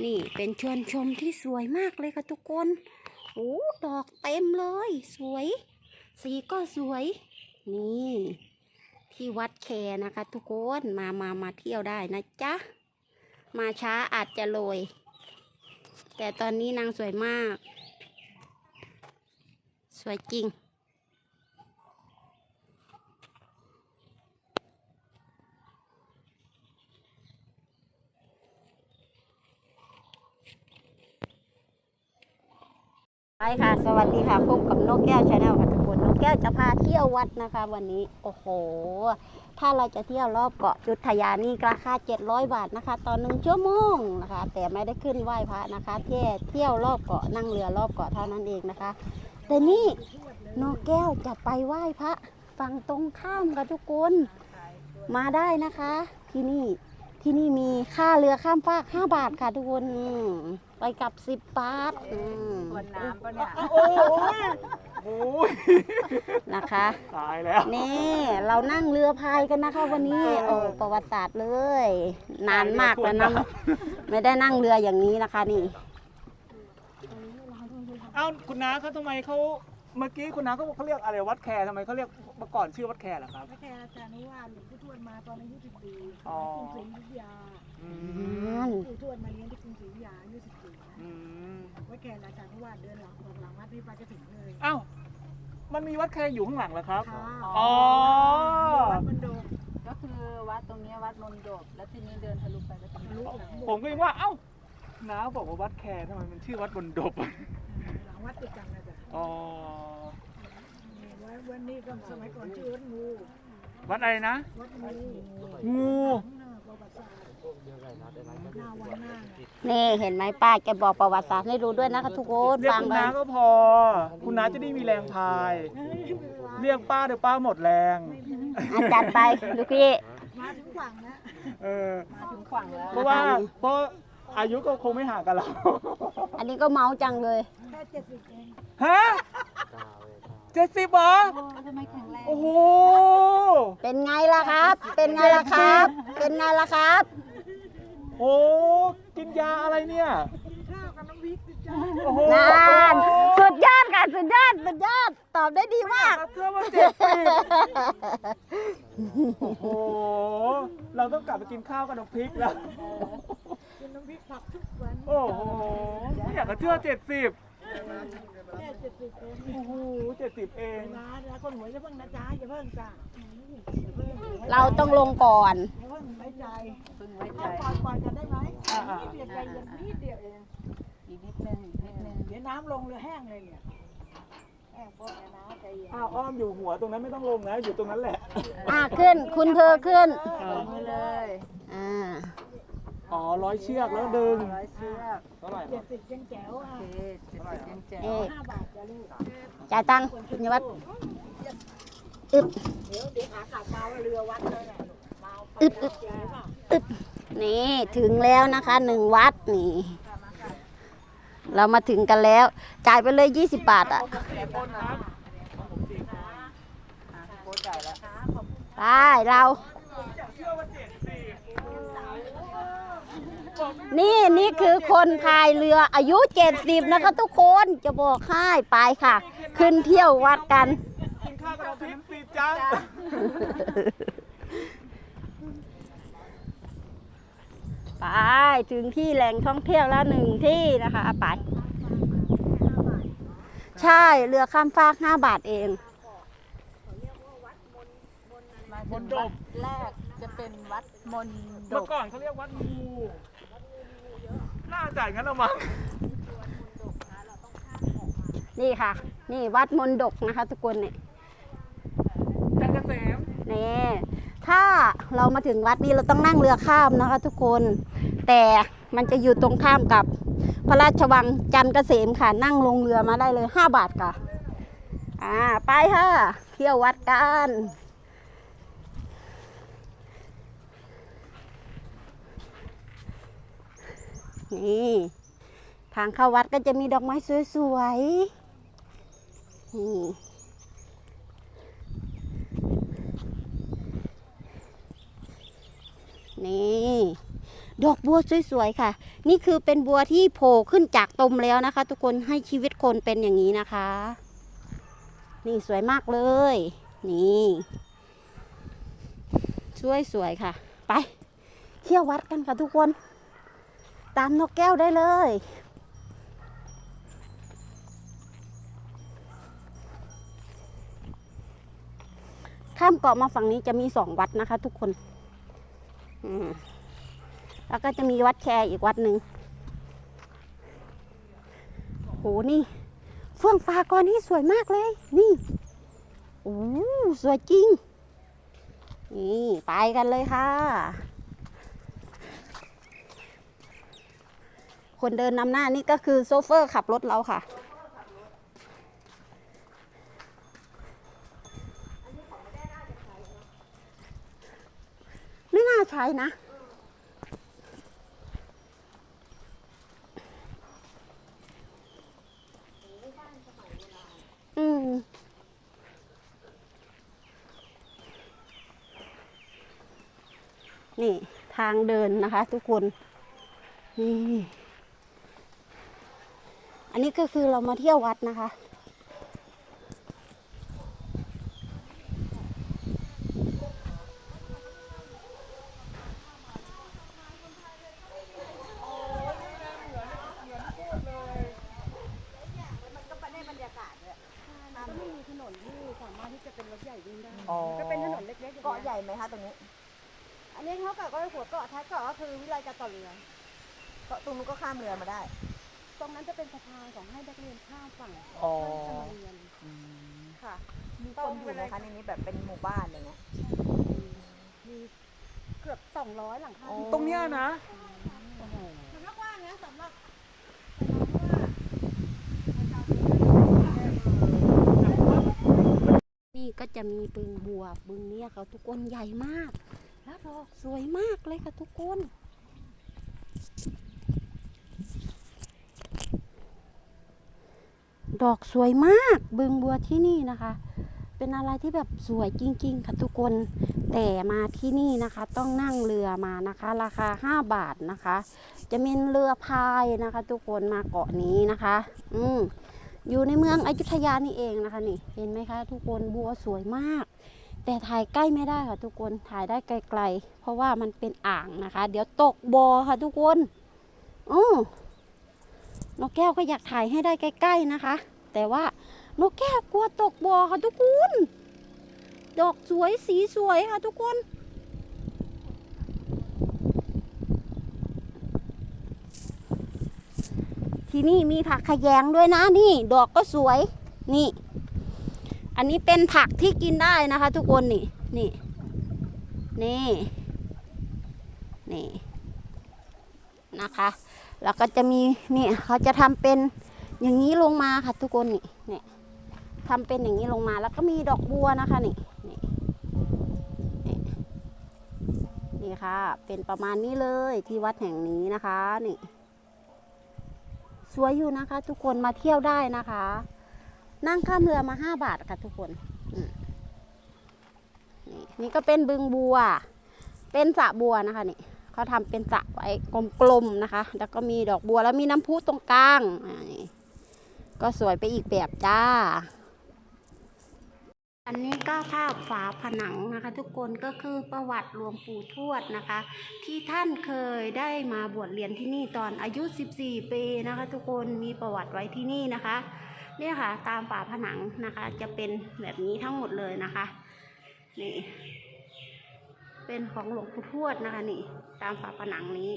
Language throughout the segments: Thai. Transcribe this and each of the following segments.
นี่เป็นเชิญชมที่สวยมากเลยค่ะทุกคน โอ้ดอกเต็มเลย สวย สีก็สวย นี่ ที่วัดแคนะคะ ทุกคนมามามาเที่ยวได้นะจ๊ะ มาช้าอาจจะโรยแต่ตอนนี้นางสวยมาก สวยจริง ไปค่ะ สวัสดีค่ะพบกับนกแก้วชาแนลค่ะทุกคนนกแก้วจะพาเที่ยววัดนะคะ วันนี้โอ้โห ถ้าเราจะเที่ยวรอบเกาะจุดทยานี่ราคา 700 บาทนะคะ ตอนหนึ่งชั่วโมงนะคะ แต่ไม่ได้ขึ้นไหว้พระนะคะแค่เที่ยวรอบเกาะนั่งเรือรอบเกาะเท่านั้นเองนะคะ แต่นี่นกแก้วจะไปไหว้พระฝั่งตรงข้ามกับทุกคนมาได้นะคะ ที่นี่ที่นี่มีค่าเรือข้ามฟาก 5 บาทค่ะทุกคนอื ไปกลับ10บาทอืมส่วนน้ำปะเนี่ยโอ้ยโอ้ยนะคะ ตายแล้ว นี่ เรานั่งเรือพายกันนะคะวันนี้ โอ้ประวัติศาสตร์เลย นานมากแล้วนะไม่ได้นั่งเรืออย่างนี้นะคะนี่ เอ้าคุณน้าเขาทำไมเขา เมื่อกี้คุณน้าเขาบอกเขาเรียกอะไรวัดแคร์ทำไมเขาเรียกเมื่อก่อนชื่อวัดแคร์เหรอครับ พระแคร์อาจารย์นุวาหลวงปู่ทวดมาตอนอายุสิบปีอ๋อ กรุงศรีอยุธยาอืมหลวงปู่ทวดมาเลี้ยงที่กรุงศรีอยุธยาอายุสิบปีนะอืมพระแคอาจารย์นุวาเดินหลังออกหลังวัดนี่ไปจะถึงเลยเอ้ามันมีวัดแคร์อยู่ข้างหลังเหรอครับ ค่ะอ๋อ วัดมันโดก็คือวัดตรงเนี้ยวัดนนดบแล้วทีนี้เดินทะลุไปก็จะทะลุหลังผมก็ยังว่าเอ้าน้าบอกว่าวัดแคร์ทำไมมันชื่อวัดบนดบ หลังวัดติดกันนะจ๊ะ อ๋อวัดวันนี้ก็สมัยก่อนชื่อวัดงูวัดอะไรนะ วัดงูงูหน้าประวัติศาสตร์หน้าวังหน้าน่ะนี่เห็นไหมป้าแกบอกประวัติศาสตร์ให้รู้ด้วยนะคะทุกคนเรียกฟังคุณกัน้านก็พอ คุณน้าจะได้มีแรงพายเฮ้ยไม่เป็นไรเรียกป้าเดี๋ยวป้าหมดแรง อาจัดไปลูกพี่มาถึงฝั่งนะเออมาถึงฝั่งแล้วเพราะว่าเพราะอายุก็คงไม่ห่างกันเราอันนี้ก็เมาจังเลยแค่ เจ็ดสิบเองฮะเจ็ดสิบเหรอโอ้ทำไมแข็งแรงโอ้โหเป็นไงล่ะครับ เป็นไงล่ะครับ เป็นไงล่ะครับ โอ้กินยาอะไรเนี่ยกินข้าวกับน้ำพริกสิจ้าโอ้โหนานสุดยอดค่ะสุดยอดสุดยอดตอบได้ดีมากเชื่อว่าเจ็ดสิบโอ้โหเราต้องกลับไปกินข้าวกับน้ำพริกแล้วกินน้ำพริกผักทุกวันโอ้โหไม่อยากจะเชื่อเจ็ดสิบ แค่เจ็ดสิบเองโอ้โหเจ็ดสิบเอง นะนะคนหัวยจะเพิ่งนะจ๊ะอย่าเพิ่งจ้ะอย่าเพิ่งเราต้องลงก่อน อย่าเพิ่งไว้ใจเพิ่งไว้ใจเอาก่อนก่อนจะได้ไหมนิดเดียวใจเย็นนิดเดียวเองอีกนิดนึงอีกนิดนึงเดี๋ยวน้ำลงเลยแห้งเลยเนี่ยแห้งเพราะอะไรนะใจเย็นอ้าวอ้อมอยู่หัวตรงนั้นไม่ต้องลงนะ อยู่ตรงนั้นแหละ อ่าขึ้น คุณเธอขึ้นลงมือเลย อ่า อ๋อร้อยเชือกแล้วดึงร้อยเชือกเท่าไหร่คเจ็รัดบสิบยังแจ๋วโออะเคเจ็ดสิบยังแจ๋วเอ๊ะห้าบาทจะลูกจ่ายตังค์คุณยวัดอึบเดี๋ยวเดี๋ยวขากลับมาเรือวัดเลยแหละมาไปอึบอึบเจอเปล่าอึบนี่ถึงแล้วนะคะหนึ่งวัดนี่ เรามาถึงกันแล้ว จ่ายไปเลยยี่สิบบาทอะสี่คนครับอะโค้ชจ่ายแล้วไปเรา เชื่อว่าเจ็ดสิบ นี่นี่คือคนพายเรืออายุเจ็ดสิบนะคะ ทุกคนจะบอกให้ไปค่ะ ขึ้นเที่ยววัดกัน กินข้าวกับน้ำพริกสิจ้าไปถึงที่แหล่งท่องเที่ยวแล้วหนึ่งที่นะคะไปใช่เรือข้ามฟากห้าบาทเองมาถึงวัดแรกจะเป็นวัดมนดเมื่อบ ก่อนเขาเรียกวัดงู น่าจ่ายงั้นละมั้งนี่ค่ะ นี่วัดมนดกนะคะ ทุกคนเนี่ยจันเกษมนี่ถ้าเรามาถึงวัดนี้เราต้องนั่งเรือข้ามนะคะ ทุกคน แต่มันจะอยู่ตรงข้ามกับพระราชวังจันทร์เกษมค่ะ นั่งลงเรือมาได้เลยห้าบาทค่ะ อ่า ไปค่ะ เที่ยววัดกัน นี่ทางเข้าวัดก็จะมีดอกไม้สวยๆนี่นี่ดอกบัวสวยๆค่ะ นี่คือเป็นบัวที่โผล่ขึ้นจากตมแล้วนะคะ ทุกคนให้ชีวิตคนเป็นอย่างนี้นะคะ นี่สวยมากเลย นี่สวยๆค่ะ ไปเที่ยววัดกันค่ะทุกคน ตามนกแก้วได้เลย ข้ามเกาะมาฝั่งนี้จะมีสองวัดนะคะทุกคน แล้วก็จะมีวัดแคร์อีกวัดหนึ่งโหนี่เฟื่องฟ้าก้อนนี้สวยมากเลย นี่โอ้สวยจริง นี่ ไปกันเลยค่ะ คนเดินนำหน้านี่ก็คือโซเฟอร์ขับรถเราค่ะ ไม่น่าใช้นะอืมนี่ทางเดินนะคะทุกคน นี่ อันนี้ก็คือเรามาเที่ยววัดนะคะอ๋อ ก็เป็นถนนเล็กๆเกาะใหญ่ไหมคะตรงนี้อันนี้เขากับก็หัวเกาะท้ายเกาะก็คือวิไลการต่อเรือ เกาะตรงนู้นก็ข้ามเรือมาได้ ตรงนั้นจะเป็นสะพานของให้นักเรียนข้ามฝั่งอ๋อ เพื่อที่จะมาเรียนค่ะ มีคนอยู่ไหมคะในนี้แบบเป็นหมู่บ้านอะไรเงี้ย มีเกือบ200หลังคาอ๋อตรงเนี้ยนะมันก็กว้างนะสำหรับนี่ก็จะมีบึงบัวบึงเนี้ยค่ะทุกคนใหญ่มาก แล้วดอกสวยมากเลยค่ะทุกคน ดอกสวยมากบึงบัวที่นี่นะคะ เป็นอะไรที่แบบสวยจริง ๆ ค่ะทุกคน แต่มาที่นี่นะคะ ต้องนั่งเรือมานะคะ ราคา 5 บาทนะคะ จะเป็นเรือพายนะคะ ทุกคนมาเกาะนี้นะคะ อืมอยู่ในเมืองอยุธยานี่เองนะคะนี่ เห็นไหมคะ ทุกคนบัวสวยมาก แต่ถ่ายใกล้ไม่ได้ค่ะทุกคนถ่ายได้ไกลๆ เพราะว่ามันเป็นอ่างนะคะ เดี๋ยวตกบอค่ะทุกคนอ๋อนกแก้วก็อยากถ่ายให้ได้ใกล้ ๆ นะคะ แต่ว่านกแก้วกลัวตกบ่อค่ะทุกคน ดอกสวยสีสวยค่ะทุกคน ที่นี่มีผักขยงด้วยนะนี่ ดอกก็สวยนี่ อันนี้เป็นผักที่กินได้นะคะ ทุกคนนี่นี่นี่นี่นะคะ แล้วก็จะมีนี่เขาจะทำเป็น อย่างนี้ลงมาค่ะทุกคนนี่นี่ทำเป็นอย่างนี้ลงมาแล้วก็มีดอกบัวนะคะนี่นี่นี่ค่ะ เป็นประมาณนี้เลยที่วัดแห่งนี้นะคะนี่สวยอยู่นะคะ ทุกคนมาเที่ยวได้นะคะ นั่งข้ามเรือมาห้าบาทค่ะทุกคนนี่นี่ก็เป็นบึงบัว เป็นสระบัวนะคะนี่เขาทำเป็นสระไว้กลมๆนะคะ แล้วก็มีดอกบัวแล้วมีน้ำพุตรงกลางนี่ ก็สวยไปอีกแบบจ้า อันนี้ก็ภาพฝาผนังนะคะ ทุกคนก็คือประวัติหลวงปู่ทวดนะคะ ที่ท่านเคยได้มาบวชเรียนที่นี่ตอนอายุ 14 ปีนะคะ ทุกคนมีประวัติไว้ที่นี่นะคะเนี่ยค่ะ ตามฝาผนังนะคะ จะเป็นแบบนี้ทั้งหมดเลยนะคะนี่เป็นของหลวงปู่ทวดนะคะนี่ ตามฝาผนังนี้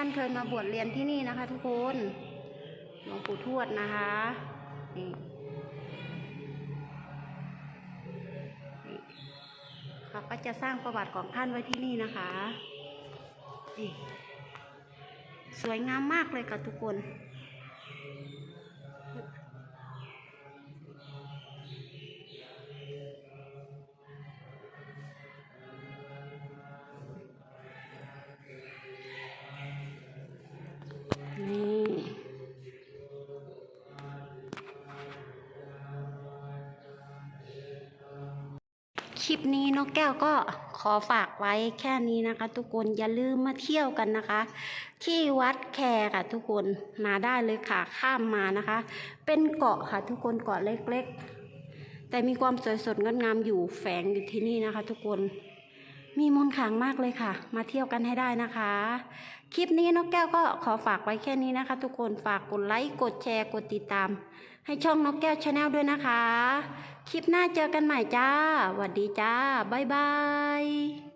ท่านเคยมาบวชเรียนที่นี่นะคะ ทุกคนหลวงปู่ทวดนะคะนี่เขาก็จะสร้างประวัติของท่านไว้ที่นี่นะคะนี่สวยงามมากเลยค่ะทุกคน ลิปนี้นกแก้วก็ขอฝากไว้แค่นี้นะคะ ทุกคนอย่าลืมมาเที่ยวกันนะคะ ที่วัดแคค่ะทุกคนมาได้เลยค่ะข้ามมานะคะ เป็นเกาะค่ะ ทุกคนเกาะเล็กๆ แต่มีความสวยสดงดงามอยู่แฝงอยู่ที่นี่นะคะ ทุกคนมีมนต์ขลังมากเลยค่ะ มาเที่ยวกันให้ได้นะคะ คลิปนี้นกแก้วก็ขอฝากไว้แค่นี้นะคะ ทุกคนฝากกดไลค์กดแชร์กดติดตาม ให้ช่องนกแก้วชาแนลด้วยนะคะ คลิปหน้าเจอกันใหม่จ้าสวัสดีจ้า บ๊ายบาย